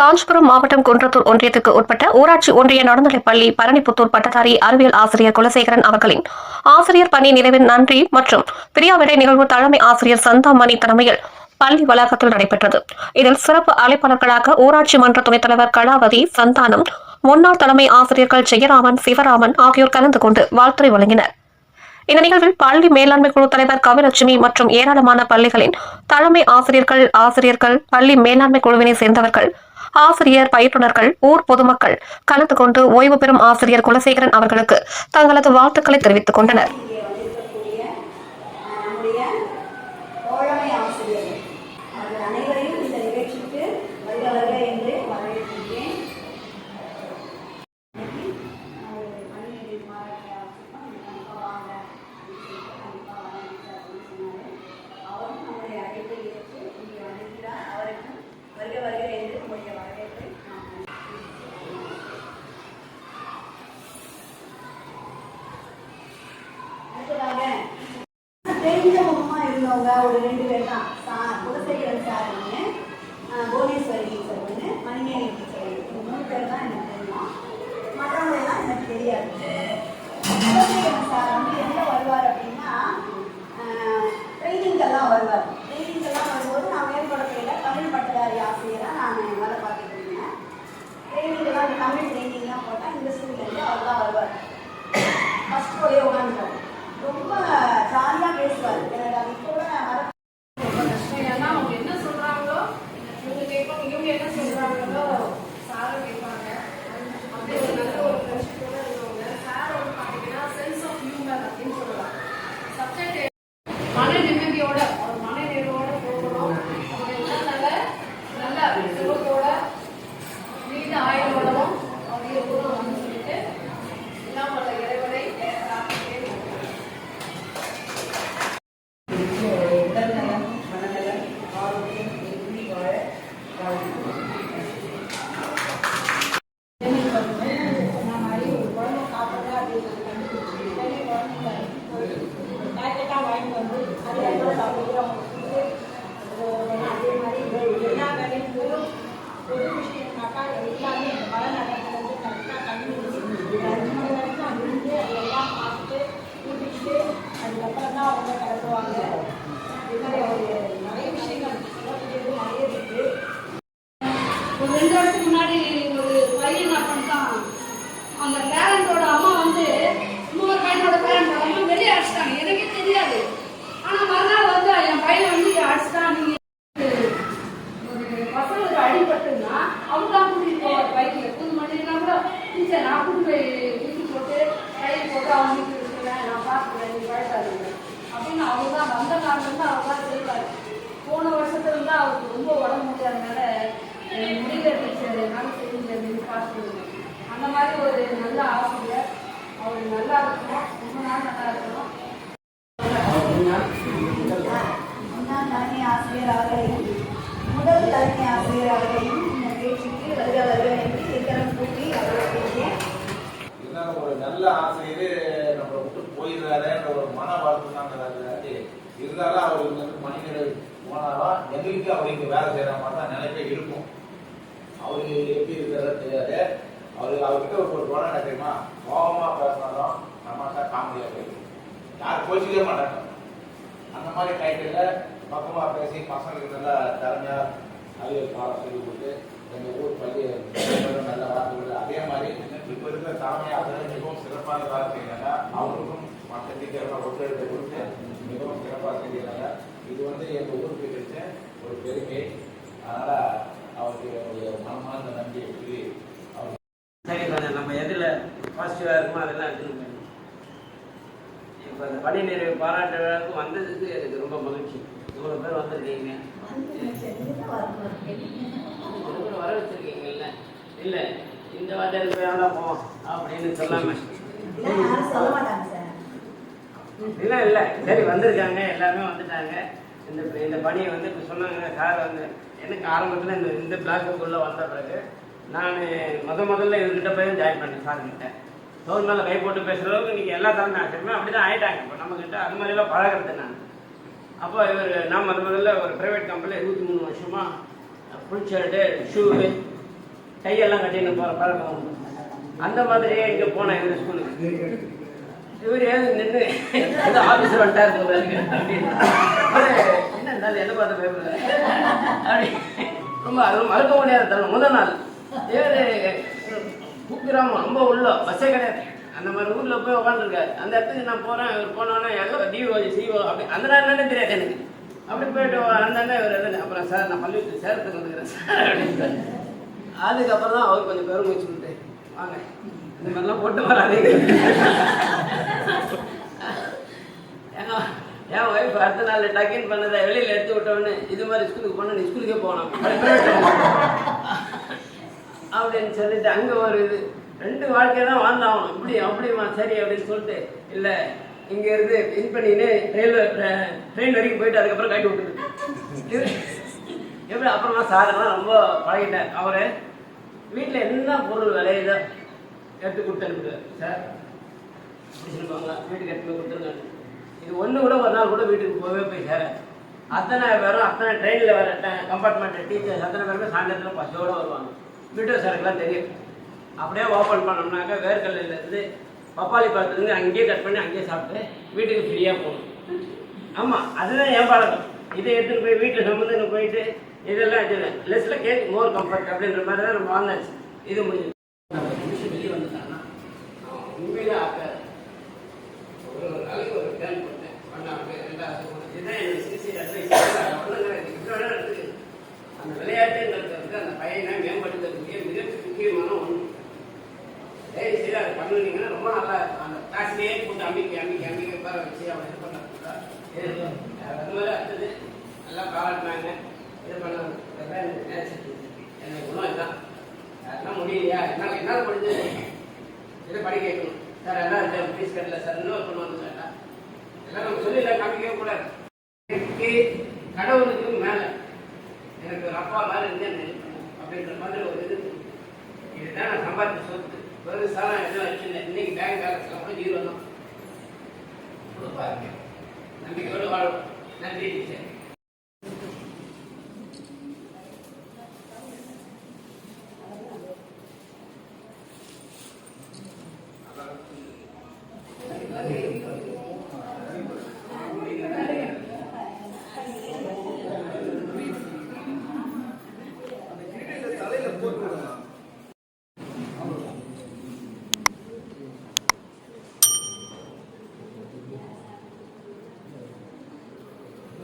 காஞ்சிபுரம் மாவட்டம் குன்றத்தூர் ஒன்றியத்திற்கு உட்பட்ட ஊராட்சி ஒன்றிய நடுநிலைப்பள்ளி பரணிப்புத்தூர் பட்டதாரி அறிவியல் ஆசிரியர் குலசேகரன் அவர்களின் ஆசிரியர் பணி நிறைவின் நன்றி மற்றும் பிரியாவிடை நிகழ்வு தலைமை ஆசிரியர் சந்தாமணி தலைமையில் பள்ளி வளாகத்தில் நடைபெற்றது. இதில் சிறப்பு அழைப்பாளர்களாக ஊராட்சி மன்ற துணைத் தலைவர் கலாவதி சந்தானம் முன்னாள் தலைமை ஆசிரியர்கள் ஜெயராமன் சிவராமன் ஆகியோர் கலந்து கொண்டு வாழ்த்துறை வழங்கினர். இந்த நிகழ்வில் பள்ளி மேலாண்மை குழு தலைவர் கவிலட்சுமி மற்றும் ஏராளமான பள்ளிகளின் தலைமை ஆசிரியர்கள் ஆசிரியர்கள் பள்ளி மேலாண்மை குழுவினை சேர்ந்தவர்கள் ஆசிரியர் பயிற்றுனர்கள் ஊர் பொதுமக்கள் கலந்து கொண்டு ஓய்வு பெறும் ஆசிரியர் குலசேகரன் அவர்களுக்கு தங்களது வாழ்த்துக்களை தெரிவித்துக் கொண்டனர். அனைவரையும் இந்த நிகழ்ச்சிக்கு வருக வருக என்று வரவேற்கின்றேன் ஒரு மணிநேர மாநாட்டை ஆரம்பிச்சிருக்கோம். நீங்க கண்டிப்பா வாங்க அப்படின்னு சொல்லிட்டு கண்டிப்பா வாங்க சார் அப்படின்னு சொன்னாரு. அவரும் நம்முடைய அழைப்பை ஏற்று இங்கே வந்திருக்கிறார் அவருக்கும் வருக வருக என்று உங்களுடைய வரவேற்பை நான் அடுத்ததாக சும்மா இருந்தவங்க ஒரு ரெண்டு பேர் தான் சார் குலசேகரன் சார் ஒன்று புவனேஸ்வரி டீச்சர் ஒன்று மணிமேகலை டீச்சர் ஒன்று இந்த மூணு பேர் தான் எனக்கு தெரியும். மற்றவங்க எல்லாம் எனக்கு தெரியாது. குலசேகரன் சார் வந்து எங்கே வருவார் அப்படின்னா தலைமை ஆசிரியர் அவர்களையும் இந்த நிகழ்ச்சிக்கு வருக வருக என்று கூட்டி வரவேற்கின்றேன் இருந்தாலும் ஒரு நல்ல ஆசிரியர் நம்மளை விட்டு போயிடுறாருன்ற ஒரு மன வருத்தம் தான் இருந்தாலும் அவர் இங்க வந்து மணி போனாரா? எங்களுக்கு அவர் இங்க வேலை செய்யற மாதிரி தான் நினைப்பே இருக்கும். அவரு எப்படி இருக்கிறதா தெரியாது. அவரு அவர்கிட்ட ஒரு ஒரு குணம் என்ன தெரியுமா? கோபமா பேசினாலும் நம்ம தான் காமெடியா போயிடும் யாரும் கோச்சிக்கவே மாட்டாங்க. அந்த மாதிரி டைட்டில் பக்கமா பேசி பசங்களுக்கு நல்லா திறமையா அறிவியல் பாடம் கொடுத்து எங்க ஊர் பள்ளி நல்ல வார்த்தைகள் அதே மாதிரி இப்ப இருக்கிற தலைமை ஆசிரியர் மிகவும் சிறப்பான வேலை செய்யறாங்க அவருக்கும் மற்ற டீச்சர்கள் ஒத்துழைப்பு கொடுத்து மிகவும் சிறப்பாக செஞ்சுறாங்க இது வந்து எங்க ஊருக்கு கிடைச்ச ஒரு பெருமை. அதனால அவருக்கு என்னுடைய மனமார்ந்த சொல்லி அவர் சரி நம்ம எதில் பாசிட்டிவாக இருக்குமோ அதெல்லாம் எடுத்துன்னு போயிடணும் இப்போ இந்த பணி நிறைவு பாராட்டு விழாவுக்கு வந்ததுக்கு எனக்கு ரொம்ப இவ்வளோ பேர் வந்திருக்கீங்க. வர வச்சிருக்கீங்கல்ல. இல்லை இந்த வார்த்தைக்கு போய் வேண்டாம் போவோம் அப்படின்னு சொல்லாம. இல்லை இல்லை. சரி வந்திருக்காங்க. எல்லாமே வந்துட்டாங்க. இந்த இந்த பணியை வந்து இப்போ சொன்னாங்க. சார் வந்து எனக்கு ஆரம்பத்தில் இந்த இந்த பிளாக்குக்குள்ளே வந்த பிறகு நான் முத முதல்ல இவர்கிட்ட போய் ஜாயின் பண்ணேன் சார் கிட்ட. தோல் மேலே கை போட்டு பேசுகிற அளவுக்கு இன்னைக்கு எல்லா தலைமை ஆசிரியருமே அப்படி தான் ஆகிட்டாங்க இப்போ நம்மக்கிட்ட அது மாதிரிலாம் பழகிறது நான். அப்போ இவர் நான் முத முதல்ல ஒரு ப்ரைவேட் கம்பெனியில் இருபத்தி மூணு வருஷமாக ஃபுல் ஷர்ட்டு ஷூ கையெல்லாம் கட்டின்னு போகிற பழக்கம் அந்த மாதிரியே இங்கே போனேன் எங்கள் ஸ்கூலுக்கு இவர் ஏன் நின்று ஏதோ ஆஃபீஸர் வந்துட்டார் அப்படின்னு. என்ன இருந்தாலும் எதை பார்த்து பேப்பர் அப்படி ரொம்ப அது மறக்க முடியாத தருணம். முதல் நாள். ஏழு குக்கிராமம் ரொம்ப உள்ள பஸ்ஸே கிடையாது. அந்த மாதிரி ஊரில் போய் உட்காந்துருக்காரு அந்த இடத்துக்கு நான் போகிறேன் இவர் போனோன்னே எல்லாம் டிஓ சிஓ அப்படி அந்த நேரம் என்னன்னு தெரியாது எனக்கு. அப்படி போயிட்டு அந்த அண்ணன் இவர் எதுன்னு அப்புறம் சார் நான் பள்ளிக்கு சேர்த்து வந்துக்கிறேன் சார் அப்படின்னு அதுக்கப்புறம் தான் அவர் கொஞ்சம் பெருமை சொல்லிட்டு வாங்க இந்த மாதிரிலாம் போட்டு வராது ஏன் என் ஒய்ஃப் அடுத்த நாள் டக்கின் பண்ணதை வெளியில் எடுத்து விட்டோன்னு இது மாதிரி ஸ்கூலுக்கு போனால் நீ ஸ்கூலுக்கே போகணும் அப்படின்னு சொல்லிட்டு அங்கே ஒரு இது ரெண்டு வாழ்க்கை தான் வாழ்ந்தாகணும். இப்படி அப்படிமா சரி அப்படின்னு சொல்லிட்டு இல்லை இங்கே இருந்து வின் பண்ணின்னு ரயில்வே ட்ரெயின் வரைக்கும் போயிட்டு அதுக்கப்புறம் கட்டி விட்டுருக்கு எப்படி அப்புறமா சாரெல்லாம் ரொம்ப பழகிட்டேன் அவர் வீட்டில் என்ன பொருள் விளையுதோ எடுத்து கொடுத்து அனுப்பிடுவார் சார் இப்படி சொல்லுவாங்க வீட்டுக்கு எடுத்து போய் கொடுத்துருங்க. இது ஒன்று கூட ஒரு நாள் கூட வீட்டுக்கு போகவே போய் சார். அத்தனை பேரும் அத்தனை ட்ரெயினில் வர கம்பார்ட்மெண்ட் டீச்சர்ஸ் அத்தனை பேருமே சாயந்தரத்தில் பஸ்ஸோடு வருவாங்க. வீட்டு சாருக்கெல்லாம் தெரியும். அப்படியே ஓப்பன் பண்ணோம்னாக்க வேர்க்கல்லிருந்து பப்பாளி பழத்துலேருந்து அங்கேயே கட் பண்ணி அங்கேயே சாப்பிட்டு வீட்டுக்கு ஃப்ரீயாக போகணும். ஆமாம் அதுதான் என் பழக்கம். இதை எடுத்துகிட்டு போய் வீட்டில் சம்மந்தன்னு போயிட்டு இதெல்லாம் லெஸ்ஸில் கேக் மோர் கம்ஃபர்ட் அப்படின்ற மாதிரி தான் நம்ம வாழ்ந்தாச்சு இது முடிஞ்சு ரொம்ப நல்லா இருக்கும் அந்த கிளாஸ்லேயே போட்டு அம்பிக்கை உட்கார வச்சு அவன் இது பண்ண அது மாதிரி அடுத்தது நல்லா பாராட்டினாங்க இது பண்ணாங்க எனக்கு குணம் இதுதான். அதெல்லாம் முடியலையா? என்னால் என்னால் முடிஞ்சது இதை படிக்க சார் என்ன இருக்கு? ஃபீஸ் கட்டல சார். இன்னொரு பொண்ணு வந்து கேட்டா எல்லாம் நம்ம சொல்லி காமிக்கவே கூடாது. எனக்கு கடவுளுக்கு மேலே எனக்கு ஒரு அப்பா மாதிரி இருந்து அப்படின்ற மாதிரி ஒரு இது இதுதான் நான் சம்பாதிச்ச சொத்து. பெருசாக எதுவும் வச்சுருந்தேன் இன்னைக்கு பேங்க் பேலன்ஸ் கூட ஜீரோ தான். கொடுப்பாருங்க. நம்பிக்கையோடு வாழும். நன்றி டீச்சர்.